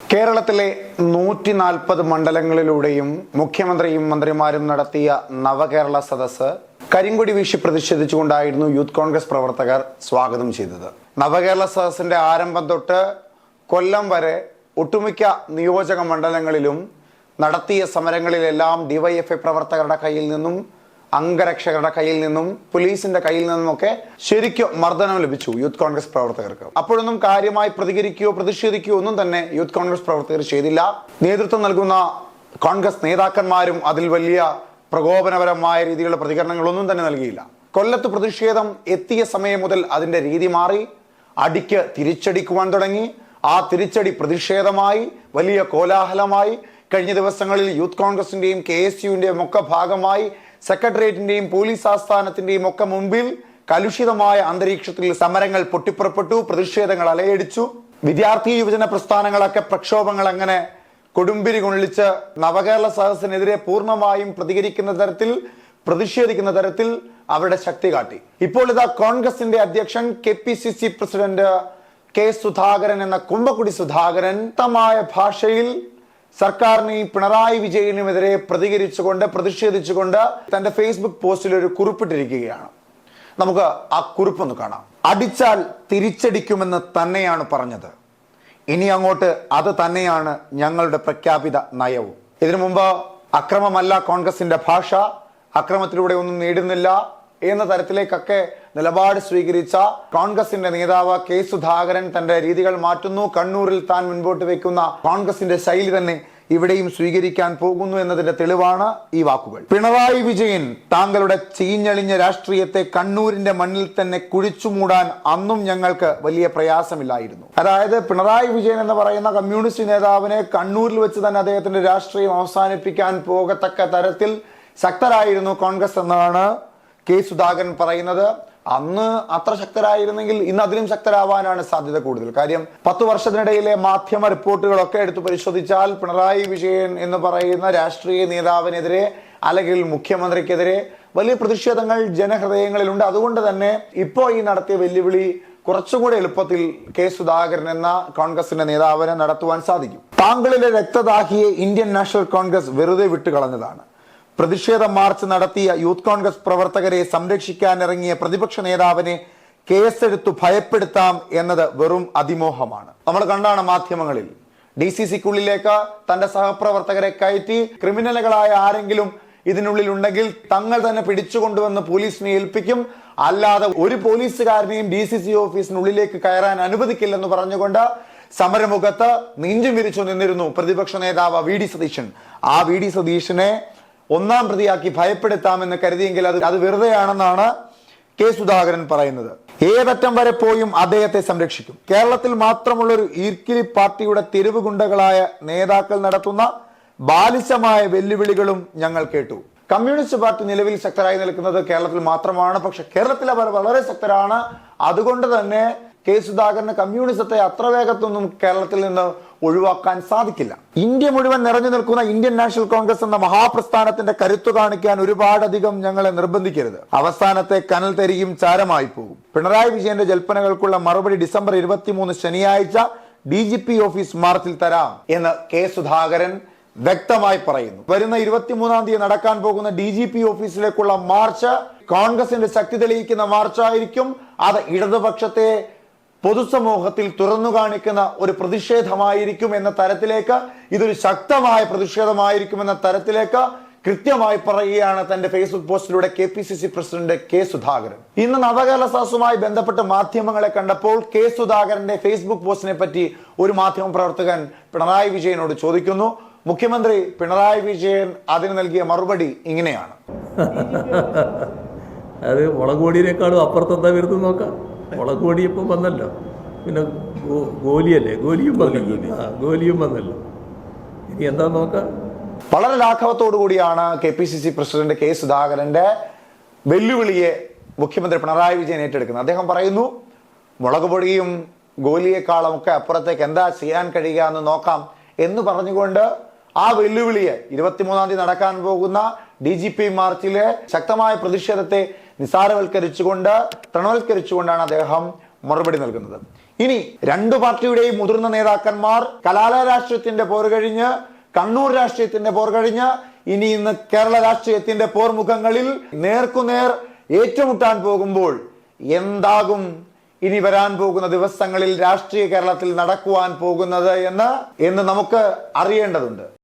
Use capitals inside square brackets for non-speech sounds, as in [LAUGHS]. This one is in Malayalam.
കേരളത്തിലെ നൂറ്റി നാൽപ്പത് മണ്ഡലങ്ങളിലൂടെയും മുഖ്യമന്ത്രിയും മന്ത്രിമാരും നടത്തിയ നവകേരള സദസ്സ് കരിങ്കൊടി വീശി പ്രതിഷേധിച്ചുകൊണ്ടായിരുന്നു യൂത്ത് കോൺഗ്രസ് പ്രവർത്തകർ സ്വാഗതം ചെയ്തത്. നവകേരള സദസ്സിന്റെ ആരംഭം തൊട്ട് കൊല്ലം വരെ ഒട്ടുമിക്ക നിയോജക മണ്ഡലങ്ങളിലും നടത്തിയ സമരങ്ങളിലെല്ലാം ഡിവൈഎഫ്ഐ പ്രവർത്തകരുടെ കയ്യിൽ നിന്നും അംഗരക്ഷകരുടെ കയ്യിൽ നിന്നും പോലീസിന്റെ കയ്യിൽ നിന്നുമൊക്കെ ശരിക്കും മർദ്ദനം ലഭിച്ചു യൂത്ത് കോൺഗ്രസ് പ്രവർത്തകർക്ക്. അപ്പോഴൊന്നും കാര്യമായി പ്രതികരിക്കുകയോ പ്രതിഷേധിക്കുകയോ ഒന്നും തന്നെ യൂത്ത് കോൺഗ്രസ് പ്രവർത്തകർ ചെയ്തില്ല. നേതൃത്വം നൽകുന്ന കോൺഗ്രസ് നേതാക്കന്മാരും അതിൽ വലിയ പ്രകോപനപരമായ രീതിയിലുള്ള പ്രതികരണങ്ങളൊന്നും തന്നെ നൽകിയില്ല. കൊല്ലത്ത് പ്രതിഷേധം എത്തിയ സമയം മുതൽ അതിന്റെ രീതി മാറി. അടിക്ക് തിരിച്ചടിക്കുവാൻ തുടങ്ങി. ആ തിരിച്ചടി പ്രതിഷേധമായി വലിയ കോലാഹലമായി. കഴിഞ്ഞ ദിവസങ്ങളിൽ യൂത്ത് കോൺഗ്രസിന്റെയും കെ എസ് യുവിന്റെയും ഒക്കെ ഭാഗമായി സെക്രട്ടേറിയറ്റിന്റെയും പോലീസ് ആസ്ഥാനത്തിന്റെയും ഒക്കെ മുമ്പിൽ കലുഷിതമായ അന്തരീക്ഷത്തിൽ സമരങ്ങൾ പൊട്ടിപ്പുറപ്പെട്ടു പ്രതിഷേധങ്ങൾ അലയടിച്ചു. വിദ്യാർത്ഥി യുവജന പ്രസ്ഥാനങ്ങളൊക്കെ പ്രക്ഷോഭങ്ങൾ അങ്ങനെ കൊടുമ്പിരി കൊള്ളിച്ച് നവകേരള സദസ്സിനെതിരെ പൂർണമായും പ്രതികരിക്കുന്ന തരത്തിൽ പ്രതിഷേധിക്കുന്ന തരത്തിൽ അവരുടെ ശക്തി കാട്ടി. ഇപ്പോൾ ഇതാ കോൺഗ്രസിന്റെ അധ്യക്ഷൻ K P C C president K Sudhakaran എന്ന കുമ്പക്കുടി സുധാകരൻ തമായ ഭാഷയിൽ സർക്കാരിനെയും പിണറായി വിജയനുമെതിരെ പ്രതികരിച്ചുകൊണ്ട് പ്രതിഷേധിച്ചുകൊണ്ട് തന്റെ ഫേസ്ബുക്ക് പോസ്റ്റിൽ ഒരു കുറിപ്പിട്ടിരിക്കുകയാണ്. നമുക്ക് ആ കുറിപ്പൊന്ന് കാണാം. അടിച്ചാൽ തിരിച്ചടിക്കുമെന്ന് തന്നെയാണ് പറഞ്ഞത്. ഇനി അങ്ങോട്ട് അത് തന്നെയാണ് ഞങ്ങളുടെ പ്രഖ്യാപിത നയവും. ഇതിനു മുമ്പ് അക്രമമല്ല കോൺഗ്രസിന്റെ ഭാഷ അക്രമത്തിലൂടെ ഒന്നും നേടുന്നില്ല എന്ന തരത്തിലേക്കൊക്കെ നിലപാട് സ്വീകരിച്ച കോൺഗ്രസിന്റെ നേതാവ് കെ സുധാകരൻ തന്റെ രീതികൾ മാറ്റുന്നു. കണ്ണൂരിൽ താൻ മുൻപോട്ട് വെക്കുന്ന കോൺഗ്രസിന്റെ ശൈലി തന്നെ ഇവിടെയും സ്വീകരിക്കാൻ പോകുന്നു എന്നതിന്റെ തെളിവാണ് ഈ വാക്കുകൾ. പിണറായി വിജയൻ താങ്കളുടെ ചീഞ്ഞളിഞ്ഞ രാഷ്ട്രീയത്തെ കണ്ണൂരിന്റെ മണ്ണിൽ തന്നെ കുഴിച്ചു മൂടാൻ അന്നും ഞങ്ങൾക്ക് വലിയ പ്രയാസമില്ലായിരുന്നു. അതായത് പിണറായി വിജയൻ എന്ന് പറയുന്ന കമ്മ്യൂണിസ്റ്റ് നേതാവിനെ കണ്ണൂരിൽ വെച്ച് തന്നെ അദ്ദേഹത്തിന്റെ രാഷ്ട്രീയം അവസാനിപ്പിക്കാൻ പോകത്തക്ക തരത്തിൽ ശക്തരായിരുന്നു കോൺഗ്രസ് എന്നാണ് കെ സുധാകരൻ പറയുന്നത്. അന്ന് അത്ര ശക്തരായിരുന്നെങ്കിൽ ഇന്ന് അതിലും ശക്തരാവാനാണ് സാധ്യത കൂടുതൽ. കാര്യം പത്തു വർഷത്തിനിടയിലെ മാധ്യമ റിപ്പോർട്ടുകളൊക്കെ എടുത്തു പരിശോധിച്ചാൽ പിണറായി വിജയൻ എന്ന് പറയുന്ന രാഷ്ട്രീയ നേതാവിനെതിരെ അല്ലെങ്കിൽ മുഖ്യമന്ത്രിക്കെതിരെ വലിയ പ്രതിഷേധങ്ങൾ ജനഹൃദയങ്ങളിലുണ്ട്. അതുകൊണ്ട് തന്നെ ഇപ്പോൾ ഈ നടത്തിയ വെല്ലുവിളി കുറച്ചുകൂടെ എളുപ്പത്തിൽ കെ സുധാകരൻ എന്ന കോൺഗ്രസിന്റെ നേതാവിനെ നടത്തുവാൻ സാധിക്കും. താങ്കളിലെ രക്തദാഹിയെ ഇന്ത്യൻ നാഷണൽ കോൺഗ്രസ് വെറുതെ വിട്ടുകളഞ്ഞതാണ്. പ്രതിഷേധ മാർച്ച് നടത്തിയ യൂത്ത് കോൺഗ്രസ് പ്രവർത്തകരെ സംരക്ഷിക്കാൻ ഇറങ്ങിയ പ്രതിപക്ഷ നേതാവിനെ കേസെടുത്തു ഭയപ്പെടുത്താം എന്നത് വെറും അതിമോഹമാണ്. നമ്മൾ കണ്ടാണ് മാധ്യമങ്ങളിൽ ഡി സി സിക്കുള്ളിലേക്ക് തന്റെ സഹപ്രവർത്തകരെ കയറ്റി ക്രിമിനലുകളായ ആരെങ്കിലും ഇതിനുള്ളിൽ ഉണ്ടെങ്കിൽ തങ്ങൾ തന്നെ പിടിച്ചുകൊണ്ടുവന്ന് പോലീസിനെ ഏൽപ്പിക്കും. അല്ലാതെ ഒരു പോലീസുകാരനെയും ഡി സി സി ഓഫീസിനുള്ളിലേക്ക് കയറാൻ അനുവദിക്കില്ലെന്ന് പറഞ്ഞുകൊണ്ട് സമരമുഖത്ത് നെഞ്ചും വിരിച്ചു നിന്നിരുന്നു പ്രതിപക്ഷ നേതാവ് വി ഡി സതീശൻ. ആ വി ഡി സതീശനെ ഒന്നാം പ്രതിയാക്കി ഭയപ്പെടുത്താമെന്ന് കരുതിയെങ്കിൽ അത് അത് വെറുതെയാണെന്നാണ് കെ സുധാകരൻ പറയുന്നത്. ഏതറ്റം വരെ പോയും അദ്ദേഹത്തെ സംരക്ഷിക്കും. കേരളത്തിൽ മാത്രമുള്ള ഒരു ഈർക്കിലി പാർട്ടിയുടെ തെരുവ് ഗുണ്ടകളായ നേതാക്കൾ നടത്തുന്ന ബാലിശമായ വെല്ലുവിളികളും ഞങ്ങൾ കേട്ടു. കമ്മ്യൂണിസ്റ്റ് പാർട്ടി നിലവിൽ ശക്തരായി നിൽക്കുന്നത് കേരളത്തിൽ മാത്രമാണ്. പക്ഷെ കേരളത്തിൽ അവർ വളരെ ശക്തരാണ്. അതുകൊണ്ട് തന്നെ കെ സുധാകരന് കമ്മ്യൂണിസത്തെ അത്ര വേഗത്തൊന്നും കേരളത്തിൽ നിന്ന് ഒഴിവാക്കാൻ സാധിക്കില്ല. ഇന്ത്യ മുഴുവൻ നിറഞ്ഞു നിൽക്കുന്ന ഇന്ത്യൻ നാഷണൽ കോൺഗ്രസ് എന്ന മഹാപ്രസ്ഥാനത്തിന്റെ കരുത്ത് കാണിക്കാൻ ഒരുപാടധികം ഞങ്ങളെ നിർബന്ധിക്കരുത്. അവസാനത്തെ കനൽ തരികയും ചാരമായി പോകും പിണറായി വിജയന്റെ ജൽപ്പനകൾക്കുള്ള മറുപടി ഡിസംബർ ഇരുപത്തിമൂന്ന് ശനിയാഴ്ച ഡി ജി പി ഓഫീസ് മാർച്ചിൽ തരാം എന്ന് കെ സുധാകരൻ വ്യക്തമായി പറയുന്നു. വരുന്ന ഇരുപത്തിമൂന്നാം തീയതി നടക്കാൻ പോകുന്ന ഡി ജി പി ഓഫീസിലേക്കുള്ള മാർച്ച് കോൺഗ്രസിന്റെ ശക്തി തെളിയിക്കുന്ന മാർച്ചായിരിക്കും. അത് ഇടതുപക്ഷത്തെ പൊതുസമൂഹത്തിൽ തുറന്നു കാണിക്കുന്ന ഒരു പ്രതിഷേധമായിരിക്കും എന്ന തരത്തിലേക്ക് ഇതൊരു ശക്തമായ പ്രതിഷേധമായിരിക്കും എന്ന തരത്തിലേക്ക് കൃത്യമായി പറയുകയാണ് തന്റെ Facebook പോസ്റ്റിലൂടെ K P C C president K Sudhakaran. ഇന്ന് നവകേരള സദസ്സുമായി ബന്ധപ്പെട്ട് മാധ്യമങ്ങളെ കണ്ടപ്പോൾ കെ സുധാകരന്റെ ഫേസ്ബുക്ക് പോസ്റ്റിനെ പറ്റി ഒരു മാധ്യമ പ്രവർത്തകൻ പിണറായി വിജയനോട് ചോദിക്കുന്നു. മുഖ്യമന്ത്രി പിണറായി വിജയൻ അതിന് നൽകിയ മറുപടി ഇങ്ങനെയാണ്. [LAUGHS] അത് മുളക് പൊടിയേക്കാളും അപ്പുറത്തെന്താ വരുന്നത് നോക്കാം. മുളക് പൊടി ഇപ്പം വന്നല്ലോ. പിന്നെ ഗോലിയല്ലേ? ഗോലിയും വന്നല്ലോ ആ ഗോലിയും വന്നല്ലോ. ഇനി എന്താ നോക്കാം? വളരെ ലാഘവത്തോടു കൂടിയാണ് K P C C president K സുധാകരന്റെ വെല്ലുവിളിയെ മുഖ്യമന്ത്രി പിണറായി വിജയൻ ഏറ്റെടുക്കുന്നത്. അദ്ദേഹം പറയുന്നു മുളക് പൊടിയും ഗോലിയേക്കാളും ഒക്കെ അപ്പുറത്തേക്ക് എന്താ ചെയ്യാൻ കഴിയുക എന്ന് നോക്കാം എന്ന് പറഞ്ഞുകൊണ്ട് ആ വെല്ലുവിളിയെ ഇരുപത്തിമൂന്നാം തീയതി നടക്കാൻ പോകുന്ന ഡി ജി പി മാർച്ചിലെ ശക്തമായ പ്രതിഷേധത്തെ നിസാരവൽക്കരിച്ചുകൊണ്ട് തൃണവൽക്കരിച്ചുകൊണ്ടാണ് അദ്ദേഹം മറുപടി നൽകുന്നത്. ഇനി രണ്ടു പാർട്ടിയുടെയും മുതിർന്ന നേതാക്കന്മാർ കലാലയ രാഷ്ട്രീയത്തിന്റെ പോർ കഴിഞ്ഞ് കണ്ണൂർ രാഷ്ട്രീയത്തിന്റെ പോർ കഴിഞ്ഞ് ഇനി ഇന്ന് കേരള രാഷ്ട്രീയത്തിന്റെ പോർമുഖങ്ങളിൽ നേർക്കുനേർ ഏറ്റുമുട്ടാൻ പോകുമ്പോൾ എന്താകും? ഇനി വരാൻ പോകുന്ന ദിവസങ്ങളിൽ രാഷ്ട്രീയ കേരളത്തിൽ നടക്കുവാൻ പോകുന്നത് എന്ന് എന്ന് നമുക്ക് അറിയേണ്ടതുണ്ട്.